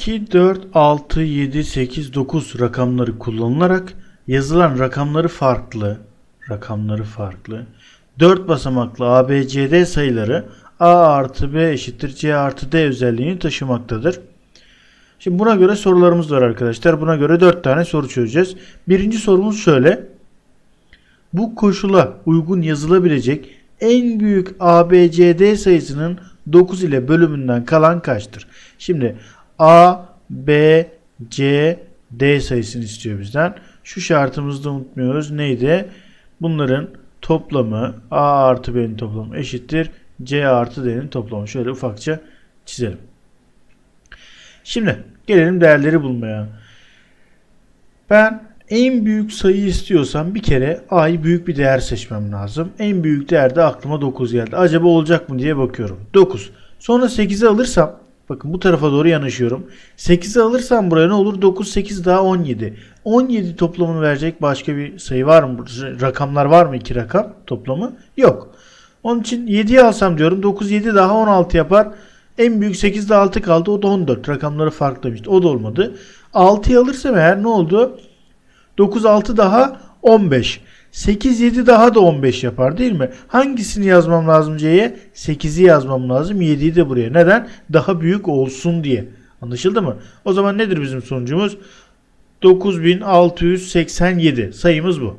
2, 4, 6, 7, 8, 9 rakamları kullanılarak yazılan rakamları farklı, rakamları farklı, 4 basamaklı ABCD sayıları A artı B eşittir C artı D özelliğini taşımaktadır. Şimdi buna göre sorularımız var arkadaşlar. Buna göre 4 tane soru çözeceğiz. Birinci sorumuz şöyle. Bu koşula uygun yazılabilecek en büyük ABCD sayısının 9 ile bölümünden kalan kaçtır? Şimdi A, B, C, D sayısını istiyor bizden. Şu şartımızı da unutmuyoruz. Neydi? Bunların toplamı A artı B'nin toplamı eşittir. C artı D'nin toplamı. Şöyle ufakça çizelim. Şimdi gelelim değerleri bulmaya. Ben en büyük sayı istiyorsam bir kere A'yı büyük bir değer seçmem lazım. En büyük değerde aklıma 9 geldi. Acaba olacak mı diye bakıyorum. 9. Sonra 8'i alırsam bakın bu tarafa doğru yanaşıyorum. 8'i alırsam buraya ne olur? 9, 8 daha 17. 17 toplamını verecek başka bir sayı var mı? Rakamlar var mı? iki rakam toplamı? Yok. Onun için 7'yi alsam diyorum. 9, 7 daha 16 yapar. En büyük 8'de 6 kaldı. O da 14. Rakamları farklıymış. O da olmadı. 6'yı alırsam eğer ne oldu? 9 6 daha 15. 8 7 daha da 15 yapar değil mi? Hangisini yazmam lazım C'ye? 8'i yazmam lazım. 7'yi de buraya. Neden? Daha büyük olsun diye. Anlaşıldı mı? O zaman nedir bizim sonucumuz? 9687 sayımız bu.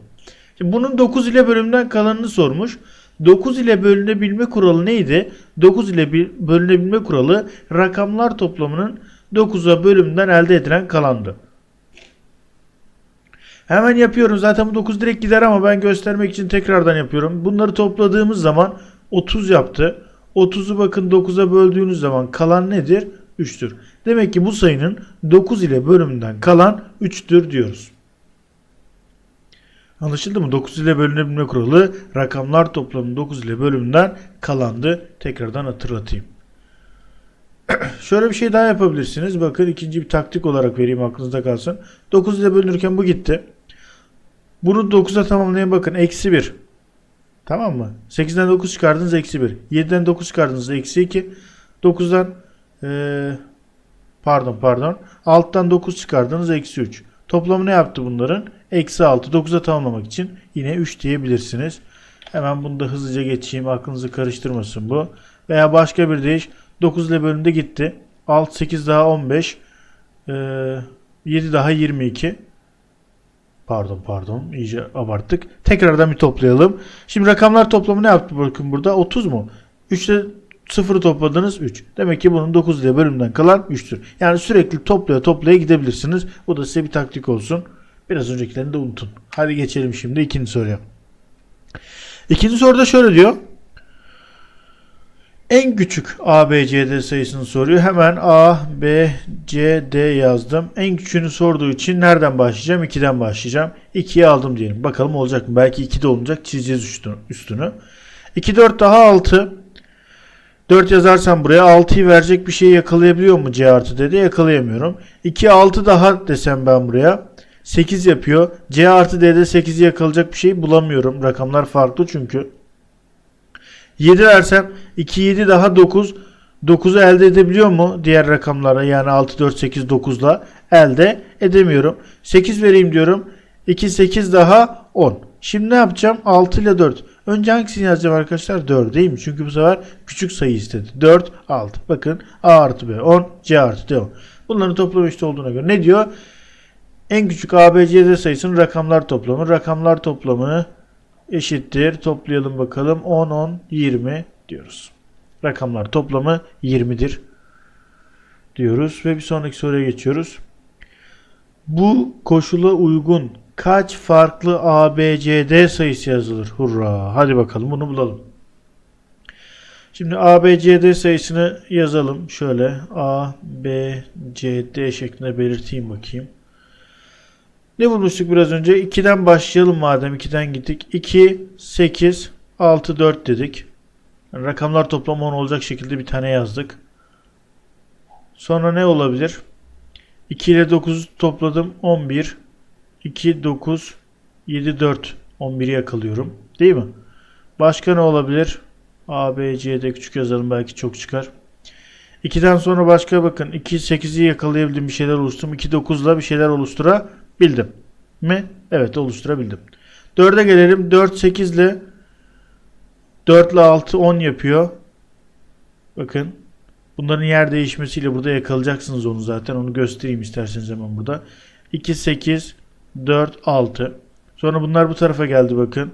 Şimdi bunun 9 ile bölümden kalanını sormuş. 9 ile bölünebilme kuralı neydi? 9 ile bölünebilme kuralı rakamlar toplamının 9'a bölümden elde edilen kalandı. Hemen yapıyorum. Zaten bu 9 direkt gider ama ben göstermek için tekrardan yapıyorum. Bunları topladığımız zaman 30 yaptı. 30'u bakın 9'a böldüğünüz zaman kalan nedir? 3'tür. Demek ki bu sayının 9 ile bölümünden kalan 3'tür diyoruz. Anlaşıldı mı? 9 ile bölünebilme kuralı rakamlar toplamının 9 ile bölümünden kalandı. Tekrardan hatırlatayım. Şöyle bir şey daha yapabilirsiniz. Bakın ikinci bir taktik olarak vereyim aklınızda kalsın. 9 ile bölünürken bu gitti. Bunu 9'a tamamlayın bakın. Eksi 1. Tamam mı? 8'den 9 çıkardınız eksi 1. 7'den 9 çıkardınız eksi 2. 9'dan eee, pardon pardon. Alttan 9 çıkardınız eksi 3. Toplamı ne yaptı bunların? Eksi 6. 9'a tamamlamak için yine 3 diyebilirsiniz. Hemen bunu da hızlıca geçeyim. Aklınızı karıştırmasın bu. Veya başka bir deyiş. 9 ile bölümde gitti. 6, 8 daha 15. Ee, 7 daha 22. Pardon pardon iyice abarttık. Tekrardan bir toplayalım. Şimdi rakamlar toplamı ne yaptı bakın burada? 30 mu? 3 ile 0'ı topladınız 3. Demek ki bunun 9 ile bölümden kalan 3'tür. Yani sürekli toplaya toplaya gidebilirsiniz. Bu da size bir taktik olsun. Biraz öncekilerini de unutun. Hadi geçelim şimdi ikinci soruya. İkinci soruda şöyle diyor. En küçük ABCD sayısını soruyor. Hemen A, B, C, D yazdım. En küçüğünü sorduğu için nereden başlayacağım? 2'den başlayacağım. 2'yi aldım diyelim. Bakalım olacak mı? Belki 2 de olacak. Çizeceğiz üstünü. 2, 4 daha 6. 4 yazarsam buraya 6'yı verecek bir şey yakalayabiliyor mu C artı D'de? Yakalayamıyorum. 2, 6 daha desem ben buraya. 8 yapıyor. C artı D'de 8'i yakalayacak bir şey bulamıyorum. Rakamlar farklı çünkü. 7 versem 2 7 daha 9. 9'u elde edebiliyor mu diğer rakamlara yani 6 4 8 9'la elde edemiyorum. 8 vereyim diyorum. 2 8 daha 10. Şimdi ne yapacağım? 6 ile 4. Önce hangisini yazacağım arkadaşlar? 4 değil mi? Çünkü bu sefer küçük sayı istedi. 4 6. Bakın A artı B 10 C artı D 10. Bunların toplamı işte olduğuna göre ne diyor? En küçük ABCD sayısının rakamlar toplamı. Rakamlar toplamı eşittir. Toplayalım bakalım. 10, 10, 20 diyoruz. Rakamlar toplamı 20'dir diyoruz ve bir sonraki soruya geçiyoruz. Bu koşula uygun kaç farklı ABCD sayısı yazılır? Hurra! Hadi bakalım bunu bulalım. Şimdi ABCD sayısını yazalım. Şöyle A, B, C, D şeklinde belirteyim bakayım. Ne bulmuştuk biraz önce? 2'den başlayalım madem 2'den gittik. 2, 8, 6, 4 dedik. Yani rakamlar toplamı 10 olacak şekilde bir tane yazdık. Sonra ne olabilir? 2 ile 9 topladım 11. 2, 9, 7, 4. 11'i yakalıyorum. Değil mi? Başka ne olabilir? A, B, C, D küçük yazalım belki çok çıkar. 2'den sonra başka bakın 2 8'i yakalayabildim bir şeyler oluşturdum. 2 9'la bir şeyler oluşturabildim. Mi? Evet oluşturabildim. 4'e gelelim. 4 8 ile 4 ile 6 10 yapıyor. Bakın. Bunların yer değişmesiyle burada yakalayacaksınız onu zaten. Onu göstereyim isterseniz hemen burada. 2 8 4 6. Sonra bunlar bu tarafa geldi bakın.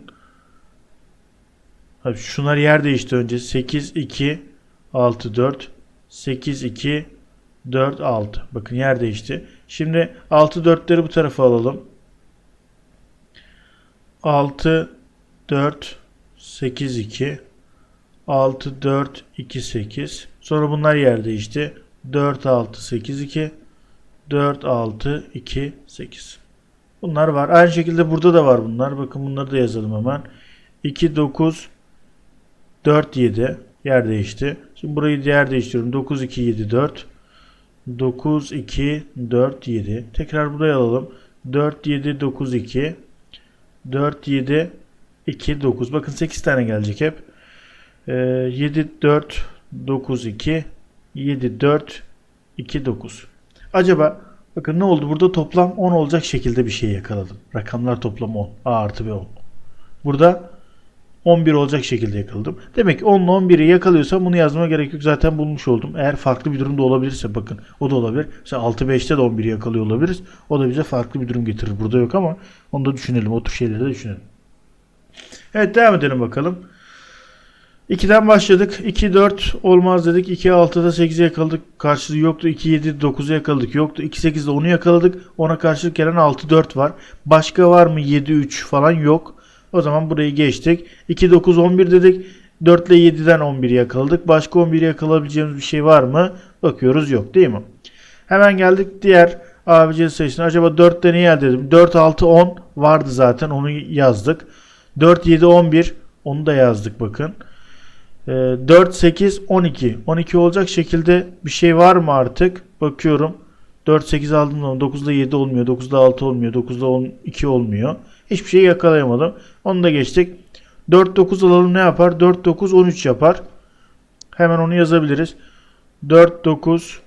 Şunlar yer değişti önce. 8 2 6 4 8 2 4 6. Bakın yer değişti. Şimdi 6 4'leri bu tarafa alalım. 6 4 8 2 6 4 2 8. Sonra bunlar yer değişti. 4 6 8 2 4 6 2 8. Bunlar var. Aynı şekilde burada da var bunlar. Bakın bunları da yazalım hemen. 2 9 4 7 yer değişti. Şimdi burayı yer değiştiriyorum. 9 2 7 4 9 2 4 7. Tekrar buraya alalım. 4 7 9 2 4 7 2 9. Bakın 8 tane gelecek hep. Ee, 7 4 9 2 7 4 2 9. Acaba bakın ne oldu? Burada toplam 10 olacak şekilde bir şey yakaladım. Rakamlar toplamı 10. A artı B 10. Burada 11 olacak şekilde yakaladım. Demek ki 10 ile 11'i yakalıyorsam bunu yazmama gerek yok. Zaten bulmuş oldum. Eğer farklı bir durumda olabilirse bakın o da olabilir. Mesela 6-5'te de 11'i yakalıyor olabiliriz. O da bize farklı bir durum getirir. Burada yok ama onu da düşünelim. O tür şeyleri de düşünelim. Evet devam edelim bakalım. 2'den başladık. 2 4 olmaz dedik. 2 6'da 8'i yakaladık. Karşılığı yoktu. 2 7 9'u yakaladık. Yoktu. 2 8'de 10'u yakaladık. Ona karşılık gelen 6 4 var. Başka var mı? 7 3 falan yok. O zaman burayı geçtik. 2 9 11 dedik. 4 ile 7'den 11 yakaladık. Başka 11 yakalayabileceğimiz bir şey var mı? Bakıyoruz yok değil mi? Hemen geldik diğer ABC sayısına. Acaba 4'te ne yer dedim. 4 6 10 vardı zaten. Onu yazdık. 4 7 11 onu da yazdık bakın. Ee, 4 8 12. 12 olacak şekilde bir şey var mı artık? Bakıyorum. 4 8 aldım da 9'da 7 olmuyor. 9'da 6 olmuyor. 9'da 12 olmuyor. Hiçbir şey yakalayamadım. Onu da geçtik. 4 9 alalım ne yapar? 4 9 13 yapar. Hemen onu yazabiliriz. 4 9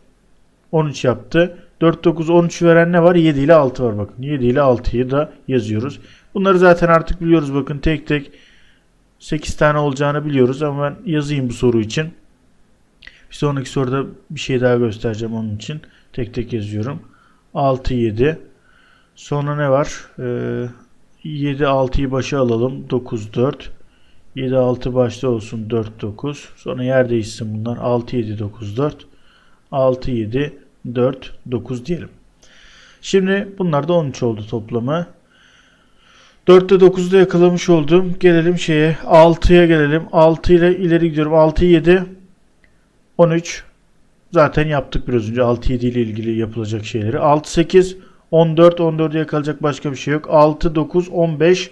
13 yaptı. 4 9 13 veren ne var? 7 ile 6 var bakın. 7 ile 6'yı da yazıyoruz. Bunları zaten artık biliyoruz bakın tek tek 8 tane olacağını biliyoruz ama ben yazayım bu soru için. Bir sonraki soruda bir şey daha göstereceğim onun için. Tek tek yazıyorum. 6 7 Sonra ne var? Ee, 7 6'yı başa alalım. 9 4 7 6 başta olsun 4 9. Sonra yer değişsin bunlar. 6 7 9 4 6 7 4 9 diyelim. Şimdi bunlar da 13 oldu toplamı. 4'te 9'da yakalamış oldum. Gelelim şeye 6'ya gelelim. 6 ile ileri gidiyorum. 6 7 13 Zaten yaptık biraz önce 6 7 ile ilgili yapılacak şeyleri. 6 8 14 14'e yakalayacak başka bir şey yok. 6 9 15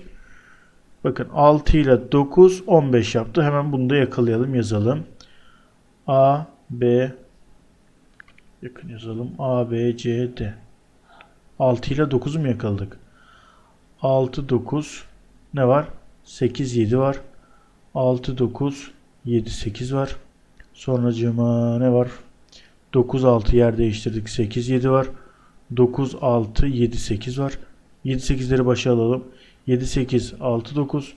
Bakın 6 ile 9 15 yaptı. Hemen bunu da yakalayalım yazalım. A B yakın yazalım. A B C D 6 ile 9'u mu yakaladık? 6 9 ne var? 8 7 var. 6 9 7 8 var. Sonracığıma ne var? 9 6 yer değiştirdik. 8 7 var. 9 6 7 8 var. 7 8'leri başa alalım. 7 8 6 9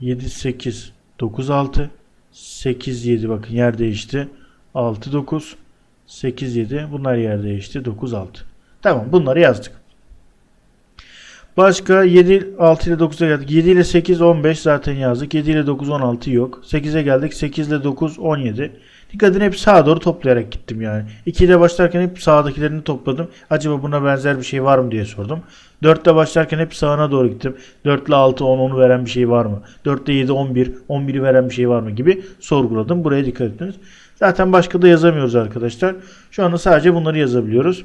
7 8 9 6 8 7 bakın yer değişti. 6 9 8 7 bunlar yer değişti. 9 6. Tamam bunları yazdık. Başka 7 6 ile 9'a geldik. 7 ile 8 15 zaten yazdık. 7 ile 9 16 yok. 8'e geldik. 8 ile 9 17. Dikkatini hep sağa doğru toplayarak gittim yani. 2 ile başlarken hep sağdakilerini topladım. Acaba buna benzer bir şey var mı diye sordum. 4 ile başlarken hep sağına doğru gittim. 4 ile 6 10 10'u veren bir şey var mı? 4 ile 7 11 11'i veren bir şey var mı gibi sorguladım. Buraya dikkat ettiniz. Zaten başka da yazamıyoruz arkadaşlar. Şu anda sadece bunları yazabiliyoruz.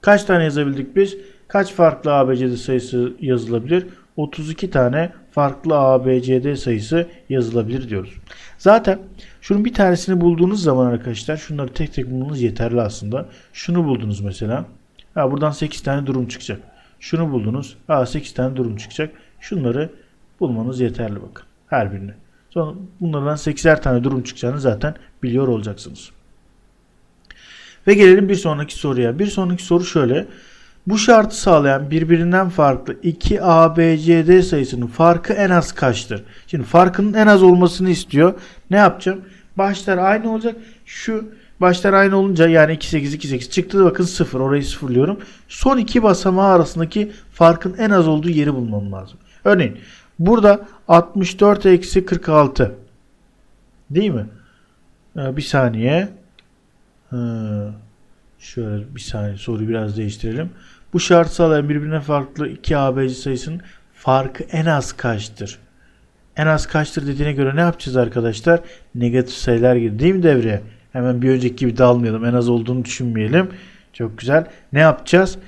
Kaç tane yazabildik biz? Kaç farklı ABCD sayısı yazılabilir? 32 tane farklı ABCD sayısı yazılabilir diyoruz. Zaten şunun bir tanesini bulduğunuz zaman arkadaşlar şunları tek tek bulmanız yeterli aslında. Şunu buldunuz mesela. Ha, buradan 8 tane durum çıkacak. Şunu buldunuz. Ha, 8 tane durum çıkacak. Şunları bulmanız yeterli bakın. Her birini. Sonra bunlardan 8'er tane durum çıkacağını zaten biliyor olacaksınız. Ve gelelim bir sonraki soruya. Bir sonraki soru şöyle. Bu şartı sağlayan birbirinden farklı iki ABCD sayısının farkı en az kaçtır? Şimdi farkının en az olmasını istiyor. Ne yapacağım? Başlar aynı olacak. Şu başlar aynı olunca yani 2 8 2 8 çıktı bakın 0 orayı sıfırlıyorum. Son iki basamağı arasındaki farkın en az olduğu yeri bulmam lazım. Örneğin burada 64 eksi 46 değil mi? Ee, bir saniye. Ee, şöyle bir saniye soruyu biraz değiştirelim. Bu şart sağlayan birbirine farklı iki ABC sayısının farkı en az kaçtır? En az kaçtır dediğine göre ne yapacağız arkadaşlar? Negatif sayılar girdi değil mi devreye? Hemen bir önceki gibi dağılmayalım. En az olduğunu düşünmeyelim. Çok güzel. Ne yapacağız?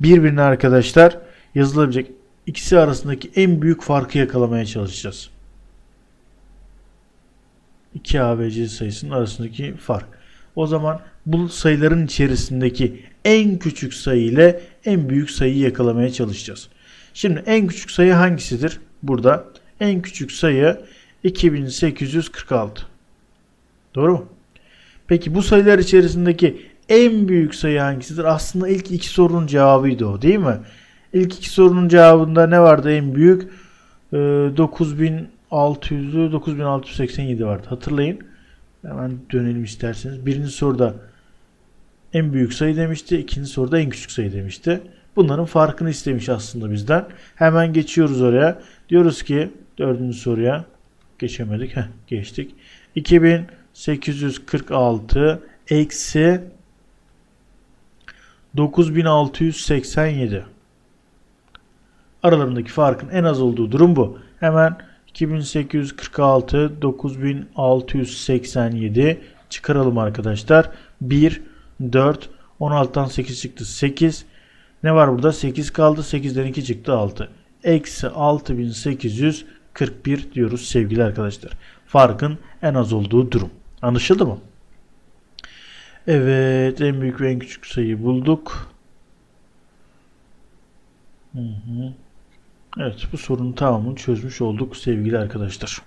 Birbirine arkadaşlar yazılabilecek ikisi arasındaki en büyük farkı yakalamaya çalışacağız. 2 ABC sayısının arasındaki fark. O zaman bu sayıların içerisindeki en küçük sayı ile en büyük sayıyı yakalamaya çalışacağız. Şimdi en küçük sayı hangisidir? Burada en küçük sayı 2846. Doğru mu? Peki bu sayılar içerisindeki en büyük sayı hangisidir? Aslında ilk iki sorunun cevabıydı o değil mi? İlk iki sorunun cevabında ne vardı en büyük? 9600'ü 9687 vardı. Hatırlayın. Hemen dönelim isterseniz. Birinci soruda en büyük sayı demişti. ikinci soruda en küçük sayı demişti. Bunların farkını istemiş aslında bizden. Hemen geçiyoruz oraya. Diyoruz ki dördüncü soruya geçemedik. Heh, geçtik. 2846 eksi 9687. Aralarındaki farkın en az olduğu durum bu. Hemen 2846 9687 çıkaralım arkadaşlar. 1 4 16'dan 8 çıktı 8. Ne var burada? 8 kaldı. 8'den 2 çıktı 6. Eksi 6841 diyoruz sevgili arkadaşlar. Farkın en az olduğu durum. Anlaşıldı mı? Evet en büyük ve en küçük sayıyı bulduk. Hı hı. Evet bu sorunun tamamını çözmüş olduk sevgili arkadaşlar.